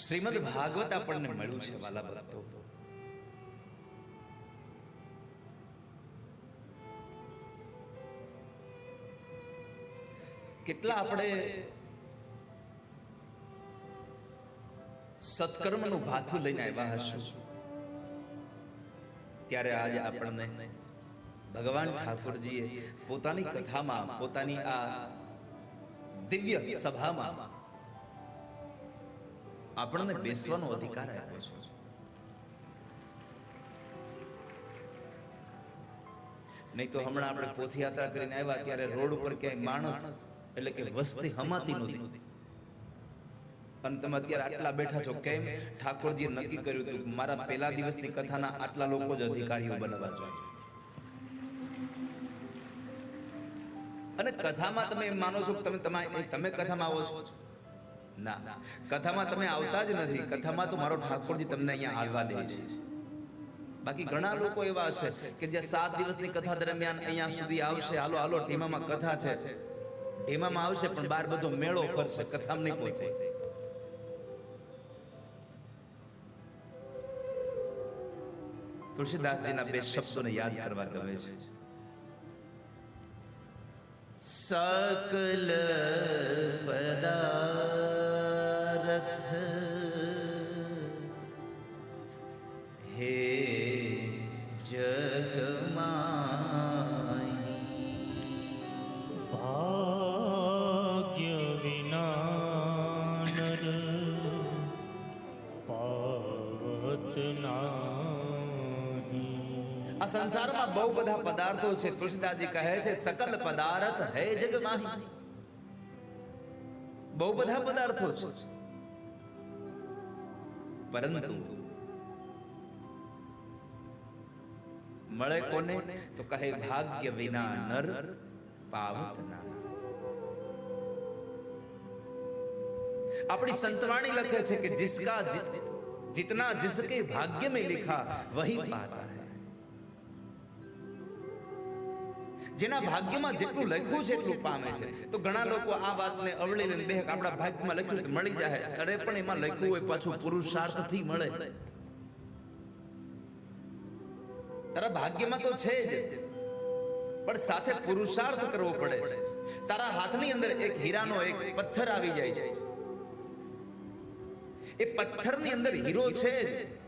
શ્રીમદ ભાગવત આપણને મળ્યું છે, વાલા ભક્તો. કેટલા આપણે સત્કર્મનું ભાથું લઈને આવ્યા હશું. ત્યારે આજે આપણને ભગવાન ઠાકોરજીએ પોતાની કથામાં, પોતાની આ દિવ્ય સભામાં આપણને બેસવાનો અધિકાર આપ્યો છે. નહીં તો હમણાં આપણે પોથયાત્રા કરીને આવ્યા ત્યારે રોડ ઉપર ક્યાંય માણસ એટલે કે વસ્તી હમાતી નહોતી. અને તમે અત્યારે આટલા બેઠા છો કેમ? ઠાકોરજીએ નક્કી કર્યું હતું મારા પહેલા દિવસની કથાના આટલા લોકો જ અધિકારીઓ બનવા જોઈએ. અને કથામાં તમે એમ માનો છો કે તમે તમે કથામાં આવો છો? ના, કથામાં તમે આવતા જ નથી. કથામાં તો મારો ઠાકોરજી તમને અહીંયા આવવા દે છે. બાકી ઘણા લોકો એવા હશે કે જે સાત દિવસની કથા દરમિયાન અહીંયા સુધી આવશે. હાલો હાલો ટીમામાં કથા છે. ટીમામાં આવશે, પણ બાર બધો મેળો ફરશે. કથામાં નહીં પહોંચે. તુલસીદાસજીના બે શબ્દોને યાદ કરવા ગમે છે. સકલ પદારથ હે જગમાઈ ભાગ્ય વિના નર પાવત નાહી આ સંસારમાં બહુ બધા પદાર્થો છે તુલસીદાસજી કહે છે સકલ પદાર્થ હે જગમાહી બહુ બધા પદાર્થો છે પરંતુ મળે કોને તો કહે ભાગ્ય વિના નર પાવત ના આપણી સંતવાણી લખે છે કે जिसका जित- जितना जिसके भाग्य में लिखा वही पाता જેના ભાગ્યમાં જેટલું લખ્યું છે એટલું પામે છે. તો ઘણા લોકો આ વાતને અવળીને બે આપણા ભાગ્યમાં લખ્યું મળી જાય. અરે પણ એમાં લખ્યું હોય પાછું પુરુષાર્થથી મળે. તારા ભાગ્યમાં તો છે જ. પણ સાથે પુરુષાર્થ કરવો પડે છે. તારા હાથની અંદર એક હીરાનો એક પથ્થર આવી જાય છે. એ પથ્થરની અંદર હીરો છે જ.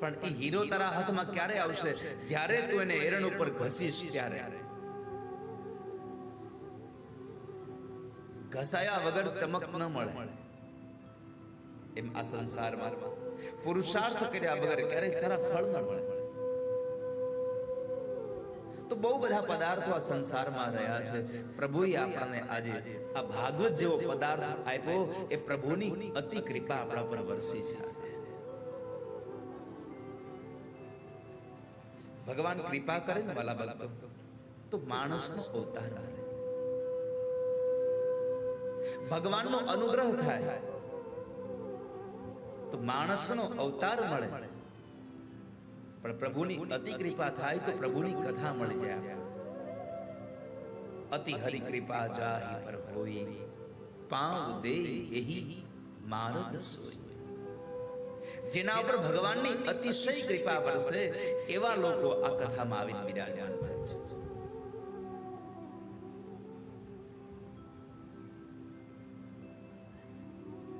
પણ એ હીરો તારા હાથમાં ક્યારે આવશે? જ્યારે તું એને એરણ ઉપર ઘસીશ ત્યારે. ઘસાયા વગર ચમક ન મળે. એમ આ સંસારમાં. પુરુષાર્થ કર્યા વગર ક્યારે સારા ફળ ન મળે. તો બહુ બધા પદાર્થો આ સંસારમાં રહ્યા છે. પ્રભુએ આપણને આજે આ ભાગવત જેવો પદાર્થ આપ્યો એ પ્રભુની અતિ કૃપા આપણા પર વરસી છે. ભગવાન કૃપા કરે ને વાલા ભક્તો તો માણસનો અવતાર કરે ભગવાનનો અનુગ્રહ થાય તો માણસનો અવતાર મળે પણ પ્રભુની અતિ કૃપા થાય તો પ્રભુની કથા મળી જાય અતિ હરિ કૃપા જાહી પર હોઈ પાવ દે એહી માર્ગ સોઈ જેના ઉપર ભગવાનની અતિશય કૃપા વરસે, એવા લોકો આ કથામાં આવીને બિરાજમાન થાય છે.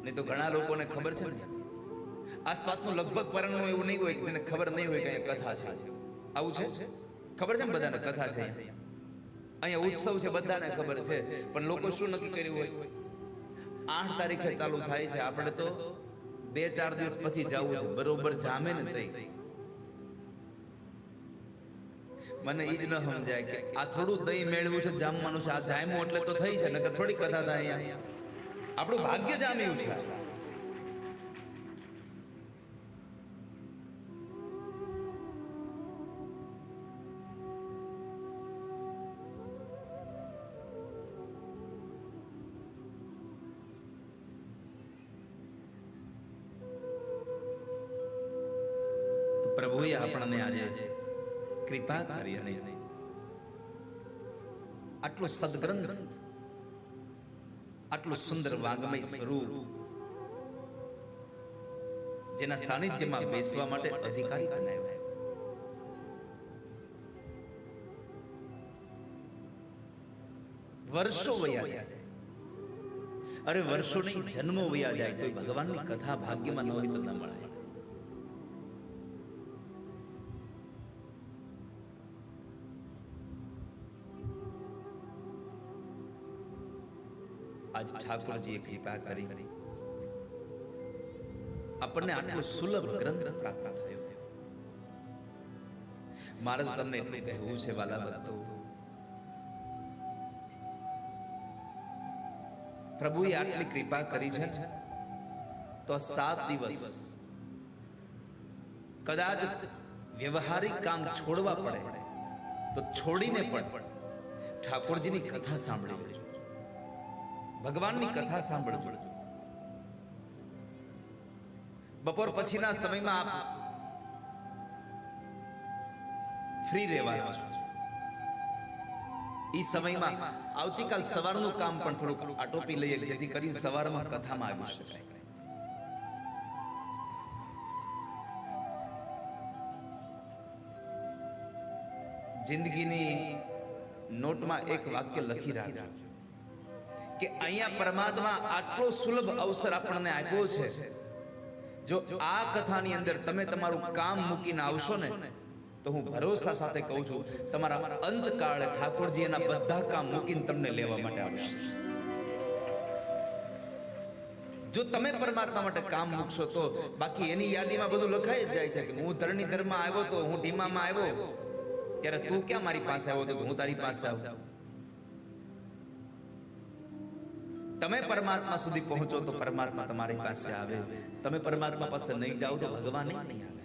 નહીં તો ઘણા લોકોને ખબર છે આસપાસનું લગભગ પરણનું એવું નહીં હોય જેને ખબર નહીં હોય કે અહીંયા કથા છે. આવું છે? ખબર છે ને બધાને કથા છે અહીંયા ઉત્સવ છે, બધાને ખબર છે. પણ લોકો શું નક્કી કર્યું હોય? આઠ તારીખે ચાલુ થાય છે. આપણે તો બે ચાર દિવસ પછી જવું છે. બરોબર જામે ને તઈ. મને ઈ જ ન સમજાય કે આ થોડું દહીં મેળવ્યું છે જામવાનું છે. આ જામ્યું એટલે તો થઈ છે નકર થોડી કથા થાય અહીંયા આપણું ભાગ્ય જામ્યું છે. કૃપા કરી અને આટલો સદગ્રંથ આટલું સુંદર વાંગમય સ્વરૂપ જેના સાનિધ્યમાં બેસવા માટે અધિકારી બનાવ્યા વર્ષો વયા જાય અરે વર્ષો નહીં જન્મો વયા જાય તો ભગવાનની કથા ભાગ્યમાં ન હોય તો ન મળે આજ ઠાકોરજીએ કૃપા કરી. આપણને આટલો સુલભ ગ્રંથ પ્રાપ્ત થયો. મારે તમને એટલું કહેવું છે વાલા ભક્તો પ્રભુએ આટલી કૃપા કરી છે તો સાત દિવસ. કદાચ વ્યવહારિક કામ છોડવા પડે. તો છોડીને પણ ઠાકોરજીની કથા સાંભળી ભગવાનની કથા સાંભળજો. બપોર પછીના સમયમાં આપ ફ્રી રહેવાના છો. ઈ સમયમાં આવતીકાલ સવારનું કામ પણ થોડુંક આટોપી લઈએ જેથી કરીને સવારમાં કથામાં આવી શકાય. જિંદગીની નોટમાં એક વાક્ય લખી રાખજો. કે અહીંયા પરમાત્મા આટલો સુલભ અવસર આપણને આપ્યો છે. જો આ કથાની અંદર તમે તમારું કામ મૂકીને આવશો ને, તો હું ભરોસા સાથે કહું છું, તમારા અંતકાળે ઠાકોરજી એના બધા કામ મૂકીને તમને લેવા માટે આવશે. જો તમે પરમાત્મા માટે કામ મૂકશો તો બાકી એની યાદીમાં બધું લખાઈ જ જાય છે કે હું ધરણી ધર્મમાં આવ્યો તો હું ધીમામાં આવ્યો. ત્યારે તું ક્યાં મારી પાસે આવ્યો તો હું તારી પાસે આવું? તમે પરમાત્મા સુધી પહોંચો તો પરમાત્મા તમારી પાસે આવે. તમે પરમાત્મા પાસે નહીં જાઓ તો ભગવાન નહીં આવે.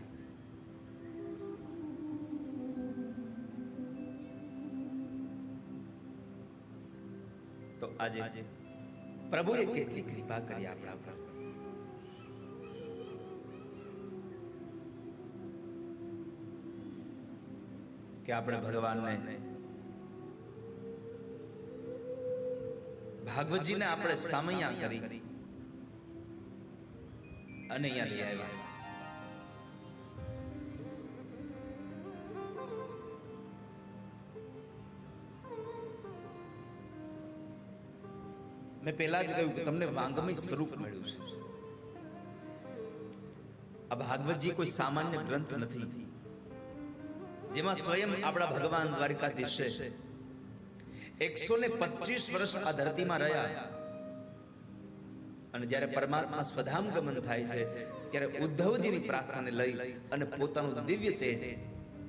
તો આજે પ્રભુએ કેટલી કૃપા કરી આપણા પર. કે આપણે ભગવાનને ભાગવતજીને આપણે સામૈયા કરી. અને અહીંયા લઈ આવ્યા. મેં પહેલા જ કહ્યું કે તમને વાંગમય સ્વરૂપ મળ્યું છે. આ ભાગવતજી કોઈ સામાન્ય ગ્રંથ નથી. જેમાં સ્વયં આપણા ભગવાન દ્વારિકાધીશે એકસો ને પચીસ વર્ષ આ ધરતીમાં રહ્યા. અને જ્યારે પરમાત્મા સ્વધામ ગમન થાય છે, ત્યારે ઉદ્ધવજીની પ્રાર્થનાને લઈ અને પોતાનું દિવ્ય તેજ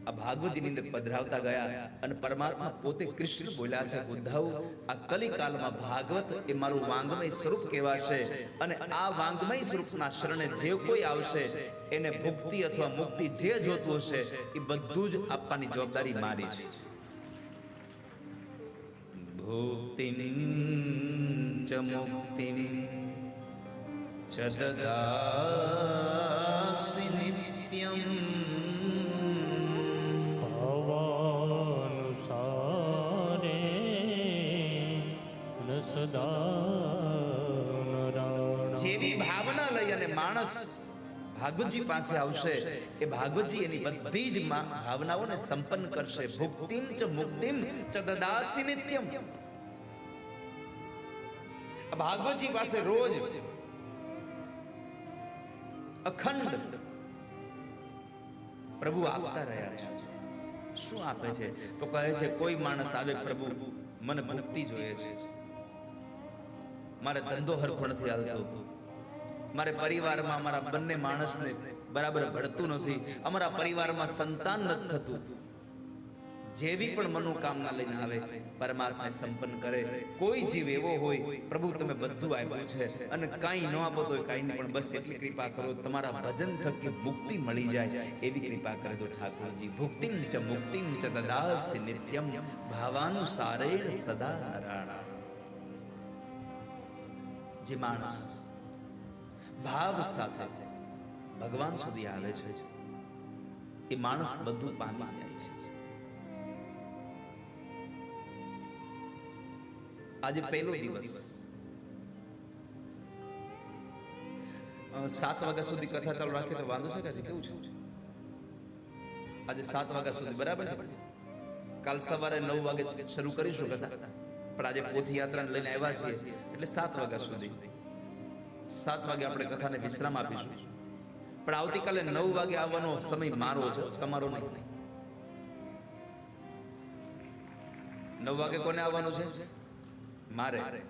આ ભાગવતજીની અંદર પધરાવતા ગયા અને પરમાત્મા પોતે કૃષ્ણ બોલ્યા છે, ઉદ્ધવ, આ કલિકાલમાં ભાગવત એ મારું વાંગમય સ્વરૂપ કહેવાશે અને આ વાંગમય સ્વરૂપના શરણે જે કોઈ આવશે, એને ભુક્તિ અથવા મુક્તિ જે જોતું હશે, એ બધું જ આપવાની જવાબદારી મારી છે. ચ મુક્તિં ચ દદાસि નિત્યમ ભાવાનુસારે ન સદા નરાણા જેવી ભાવના લઈ અને માણસ ભાગવતજી પાસે આવશે. એ ભાગવતજી એની બધી જ ભાવનાઓને સંપન્ન કરશે. ભુક્તિમ ચ મુક્તિમ ચ દદાસી નિત્યમ. ભાગવતજી પાસે રોજ અખંડ પ્રભુ આપતા રહ્યા છે. શું આપે છે? તો કહે છે કોઈ માણસ આવે પ્રભુ મને મુક્તિ જોઈએ છે. મારે ધંધો હરખો નથી હાલતો મારે પરિવારમાં અમારા બંને માણસને બરાબર ભળતું નથી. અમારા પરિવારમાં સંતાન નથી થતું. જેવી પણ મનોકામના લઈને આવે, પરમાત્મા સંપન્ન કરે. કોઈ જીવ એવો હોય, પ્રભુ તમે બધું આપ્યું છે અને કાંઈ ન આપો તો કાંઈ પણ બસ એટલી કૃપા કરો, તમારા ભજન થકી મુક્તિ મળી જાય, એવી કૃપા કરે તો ઠાકોરજી. ભુક્તિ ચ મુક્તિ ચ દદાસि નિત્યમ ભાવાનુસારે સદા નારાયણ. જે માણસ ભાવ સાથે ભગવાન સુધી આવે છે એ માણસ બધું પામી જાય છે આજે પહેલો દિવસ. સાત વાગ્યા સુધી કથા ચાલુ રાખે તો વાંધો છે કે કેવું છે? આજે સાત વાગ્યા સુધી, બરાબર છે? કાલ સવારે નવ વાગે શરૂ કરીશું કથા. પણ આજે પોથી યાત્રાને લઈને આવ્યા છીએ, એટલે સાત વાગ્યા સુધી. સાત વાગે આપણે કથાને વિશ્રામ આપીશું. પણ આવતીકાલે નવ વાગે આવવાનો સમય મારો છે, તમારો નહીં. નવ વાગે કોને આવવાનું છે? મારે.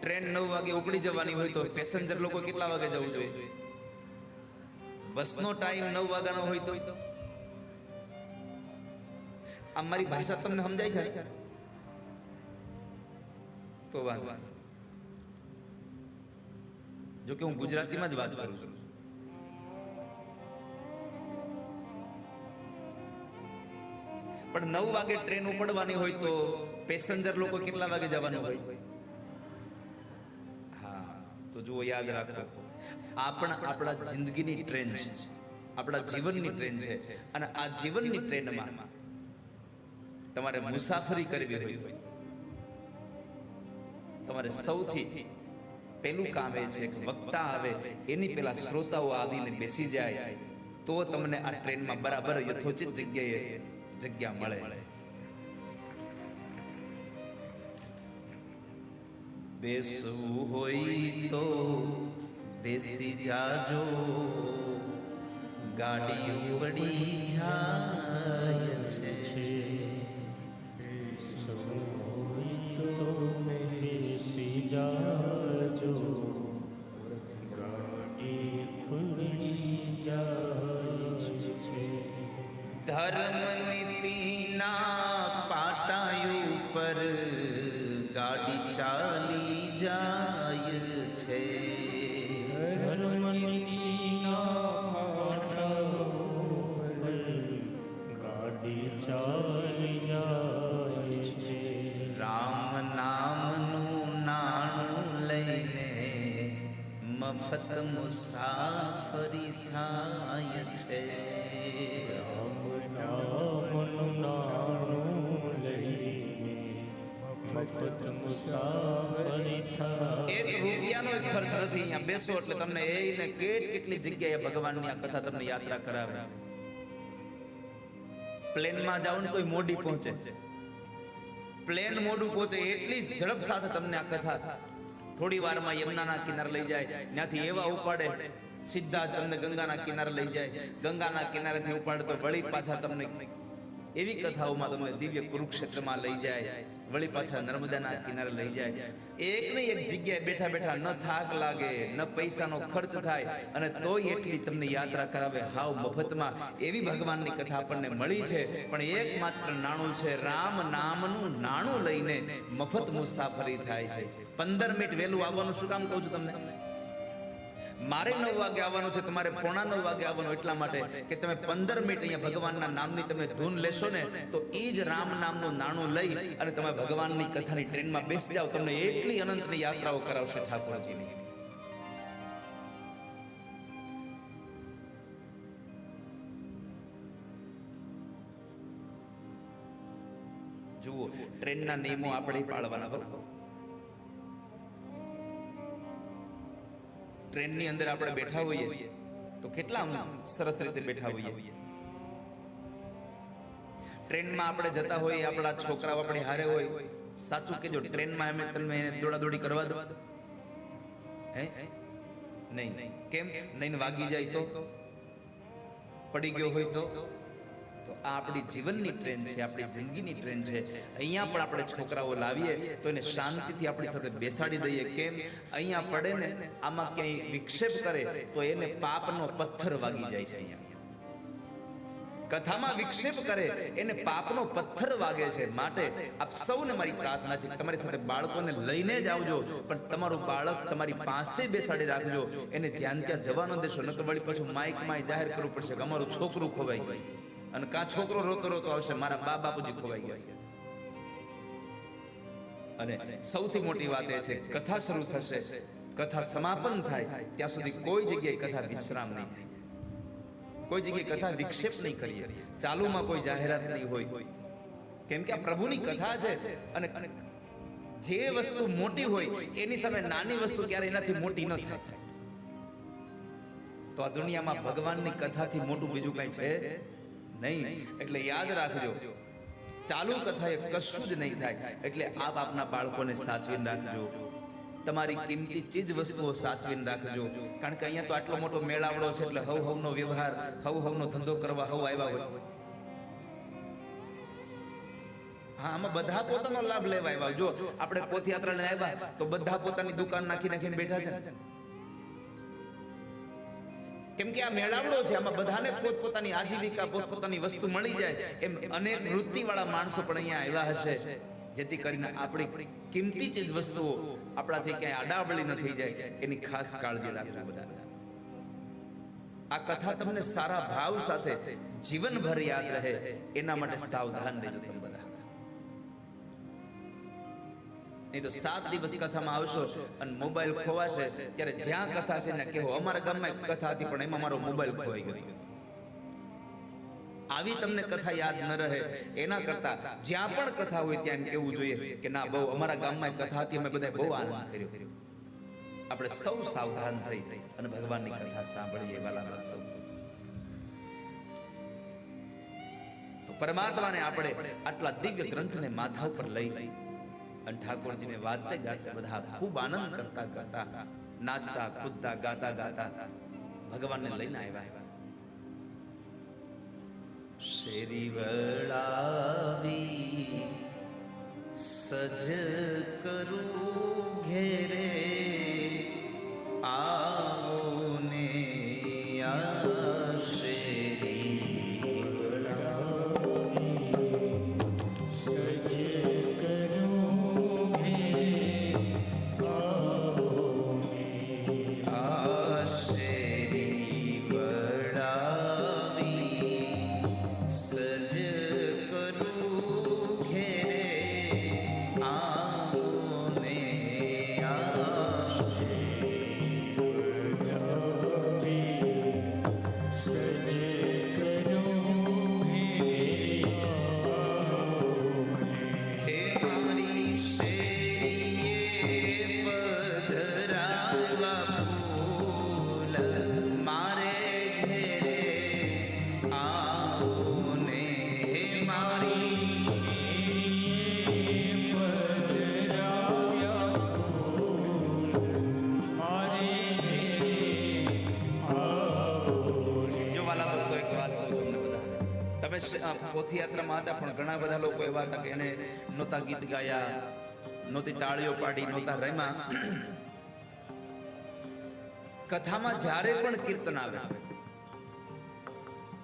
ટ્રેન નવ વાગે ઉપડી જવાની હોય તો પેસેન્જર લોકો કેટલા વાગે જવું જોઈએ? બસનો ટાઈમ નવ વાગ્યાનો હોય તો? અમારી મારી ભાષા તમને સમજાય છે? તો વાંધો જો કે હું ગુજરાતીમાં જ વાત કરું છું. પણ નવ વાગે ટ્રેન ઉપડવાની હોય તો પેસેન્જર લોકો કેટલા વાગે જવાનું હોય હા, તો જુઓ, યાદ રાખો. પણ આપણા જિંદગીની ટ્રેન છે. આપણા જીવનની ટ્રેન છે. અને આ જીવનની ટ્રેનમાં તમારે મુસાફરી કરવી હોય તમારે સૌથી પેલું કામ એ છે, વક્તા આવે, એની પેલા શ્રોતાઓ આવીને બેસી જાય, તો તમને આ ટ્રેનમાં બરાબર યથોચિત જગ્યાએ જગ્યા મળે. બેસવું હોય તો બેસી જાજો, ગાડી ઉપડી જાય છે. તો બેસી જાજો. ચાલી જાય છે રામ નામનું નાણું લઈને મફત મુસાફરી થાય છે નામનું નાણું લઈને મફત મુસાફરી થાય એક રૂપિયાનો ખર્ચ નથી, અહીંયા બેસો એટલે તમને એને કેટ કેટલી જગ્યાએ ભગવાનની આ કથા તમને યાત્રા કરાવે. પ્લેનમાં જાઓ ને તોય મોડી પહોંચે. પ્લેન મોડું પહોંચે એટલી જ ઝડપ સાથે તમને આ કથા થોડી વારમાં યમુનાના કિનારે લઈ જાય, ત્યાંથી એવા ઉપાડે, સીધા તમને ગંગાના કિનારે લઈ જાય. ગંગાના કિનારેથી ઉપાડે તો વળી પાછા તમને એવી કથાઓમાં તમને દિવ્ય કુરુક્ષેત્રમાં લઈ જાય. વળી પાછા નર્મદાના કિનારે લઈ જાય. એક ને એક જગ્યાએ બેઠા બેઠા ન થાક લાગે, ન પૈસાનો ખર્ચ થાય અને તોય એટલી તમને યાત્રા કરાવે હાવ મફતમાં. એવી ભગવાનની કથા આપણને મળી છે. પણ એક માત્ર નાણું છે, રામ નામનું નાણું લઈને મફત મુસાફરી થાય છે. પંદર મિનિટ વહેલું આવવાનું શું કામ કહું છું તમને? મારે નવ વાગે આવવાનું છે, તમારે પોણા નવ વાગે આવવાનું, એટલા માટે કે તમે પંદર મિનિટ અહીંયા ભગવાનના નામની તમે ધૂન લેશો ને, તો એ જ રામ નામનું નાણું લઈ અને તમે ભગવાનની કથાની ટ્રેનમાં બેસી જાઓ. તમને એટલી અનંતની યાત્રાઓ કરાવશે ઠાકોરજીની. જુઓ, ટ્રેનના નિયમો આપણે પાળવાના, બરોબર? ટ્રેનની અંદર આપણે બેઠા હોઈએ તો કેટલા સરસ રીતે બેઠા હોઈએ? ટ્રેનમાં આપણે જતા હોઈએ આપણા છોકરાઓ આપણે હારે હોય. સાચું કેજો ટ્રેનમાં એમ તમે દોડાદોડી કરવા દો. હે? નહીં. કેમ? નહીં વાગી જાય તો? પડી ગયો હોય તો? તો આ આપણી જીવનની ટ્રેન છે, આપણી જિંદગીની ટ્રેન છે. અહીંયા પણ આપણે છોકરાઓ લાવીએ તો એને શાંતિથી આપણી સાથે બેસાડી દઈએ. કેમ? અહીંયા પડે ને આમાં ક્યાંય વિક્ષેપ કરે તો એને પાપનો પથ્થર વાગી જાય છે અહીંયા. કથામાં વિક્ષેપ કરે, એને પાપનો પથ્થર વાગે છે. માટે આપ સૌને મારી પ્રાર્થના છે તમારી સાથે બાળકોને લઈને જ આવજો, પણ તમારું બાળક તમારી પાસે બેસાડી રાખજો. એને જ્યાં ત્યાં જવા ન દેશો, ન તો વળી પાછું માઇકમાં જાહેર કરવું પડશે કે અમારું છોકરું ખોવાઈ ગયું. અને કા છોકરો રોતો રોતો આવશે, મારા બા બાપુજી ખોવાઈ ગયા છે. અને સૌથી મોટી વાત એ છે, કથા શરૂ થશે, કથા સમાપન થાય, ત્યાં સુધી કોઈ જગ્યાએ કથા વિશ્રામ નહીં થાય. કોઈ જગ્યાએ કથા વિક્ષેપ નહીં કરીએ. ચાલુમાં કોઈ જાહેરાત નહીં હોય. કેમ કે આ પ્રભુની કથા છે અને જે વસ્તુ મોટી હોય, એની સામે નાની વસ્તુ ક્યારે એનાથી મોટી ન થાય. તો આ દુનિયામાં ભગવાનની કથાથી મોટું બીજું કઈ છે? નહીં. એટલે યાદ રાખજો, ચાલુ કથા એ કશું જ નહીં થાય. એટલે આપ આપના બાળકોને સાચવીને રાખજો. તમારી કિંમતી ચીજ વસ્તુઓ સાચવીને રાખજો. કારણ કે અહીંયા તો આટલો મોટો મેળાવડો છે એટલે હવ હવનો વ્યવહાર, હવ હવનો ધંધો કરવા હવ આવ્યા હોય. હા, આમાં બધા પોતાનો લાભ લેવા આવ્યા. જો, આપણે પોથયાત્રાને આવ્યા, તો બધા પોતાની દુકાન નાખી નાખીને બેઠા છે. કેમ કે આ મેળાવડો છે, આમાં બધાને પોતપોતાની આજીવિકા, પોતપોતાની વસ્તુ મળી જાય. એમ અનેક વૃત્તિવાળા માણસો પણ અહીંયા આવ્યા હશે, જેથી કરીને આપણી કિંમતી ચીજ વસ્તુઓ આપણાથી ક્યાંય આડાબળી ન થઈ જાય. એની ખાસ કાળજી રાખજો બધા આ કથા તમને સારા ભાવ સાથે જીવનભર યાદ રહે, એના માટે સાવધાન રહેજો તમે. નહીં તો સાત દિવસ કથામાં આવશો અને મોબાઈલ ખોવાશે, ત્યારે જ્યાં કથા છે ને કહેવો અમારા ગામમાં એક કથા હતી, પણ એમાં મારો મોબાઈલ ખોવાઈ ગયો. આવી તમને કથા યાદ ન રહે. એના કરતા જ્યાં પણ કથા હોય ત્યાં કેવું જોઈએ કે ના, બહુ અમારા ગામમાં કથા હતી, અમે બધા બહુ આનંદ કર્યો. આપણે સૌ સાવધાન થઈ અને ભગવાનની કથા સાંભળીએ, વાલા ભક્તો. પરમાત્માને આપણે આટલા દિવ્ય ગ્રંથને માથા ઉપર લઈ અને ઠાકોરજીને વાજતે ગાતે બધા ખૂબ આનંદ કરતા કરતા નાચતા કૂદતા ગાતા ગાતા ભગવાનને લઈને આવ્યા શેરી વળાવી સજ કરું ઘેરે આવો પોથીયાત્રામાં હતા, પણ ઘણા બધા લોકો એવા હતા કે એને નહોતા ગીત ગાયા, નહોતી તાળીઓ પાડી, નહોતા રમ્યા. કથામાં જ્યારે પણ કીર્તન આવે,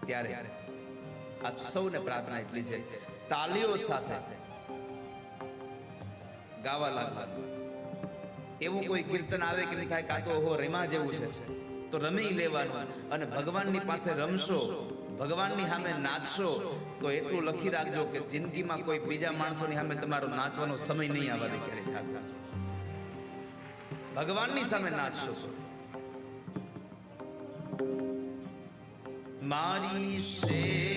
ત્યારે આપ સૌને પ્રાર્થના એટલી છે તાલીઓ સાથે ગાવા લાગવા. એવું કોઈ કીર્તન આવે કે થાય કે આ તો ઓહો રેમા જેવું છે, તો રમી લેવાનું અને ભગવાનની પાસે રમશો ભગવાનની સામે નાચશો, તો એટલું લખી રાખજો કે જિંદગીમાં કોઈ બીજા માણસોની સામે તમારો નાચવાનો સમય નહીં આવવા દે ક્યારે ભગવાનની સામે નાચશો. મારી શેરીએ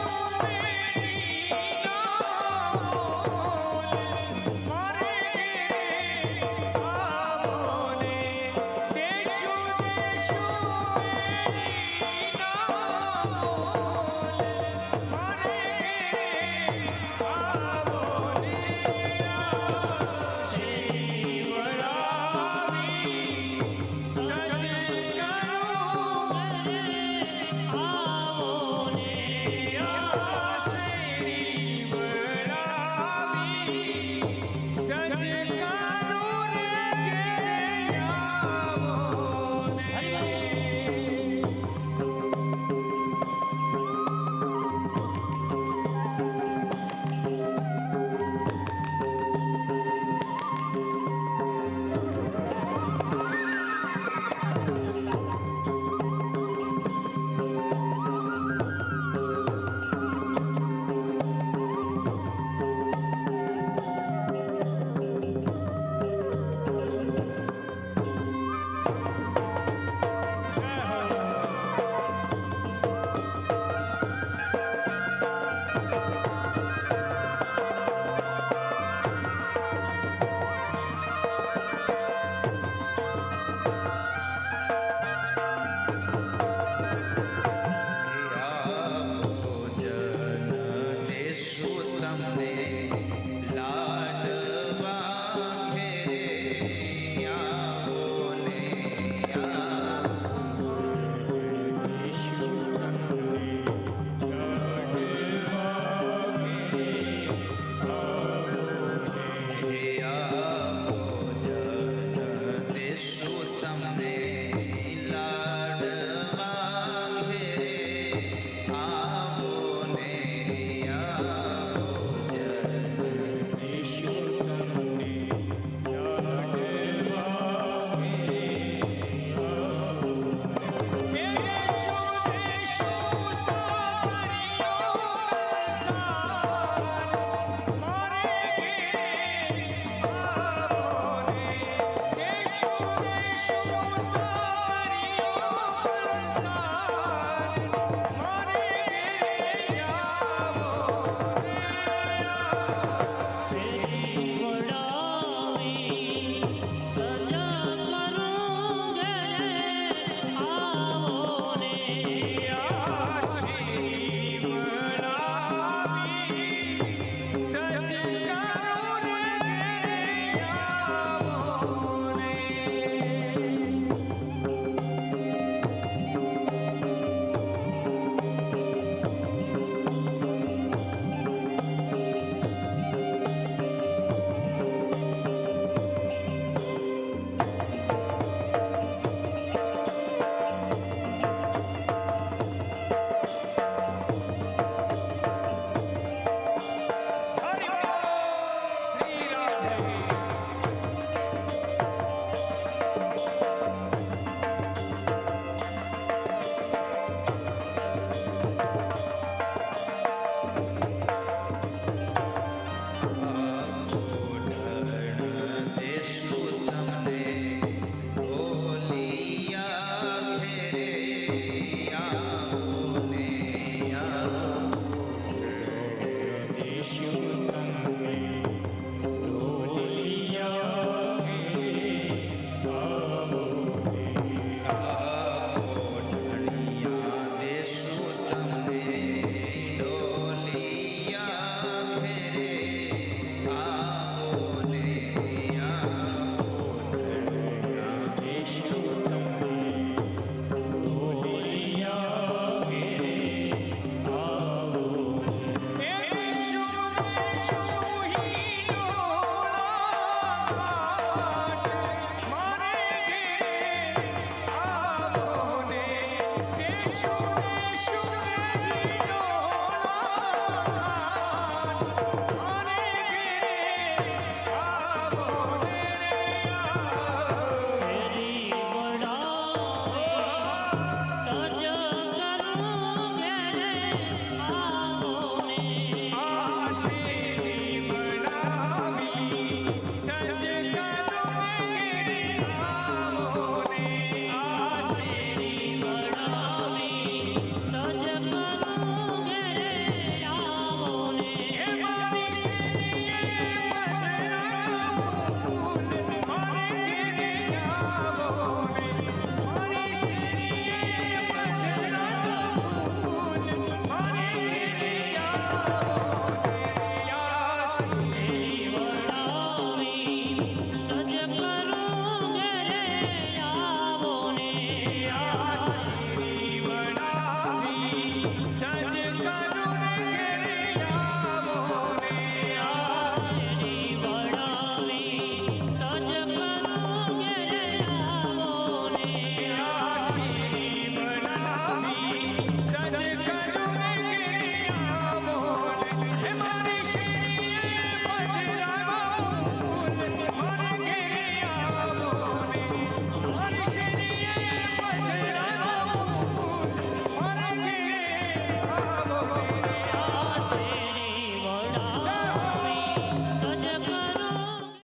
Joy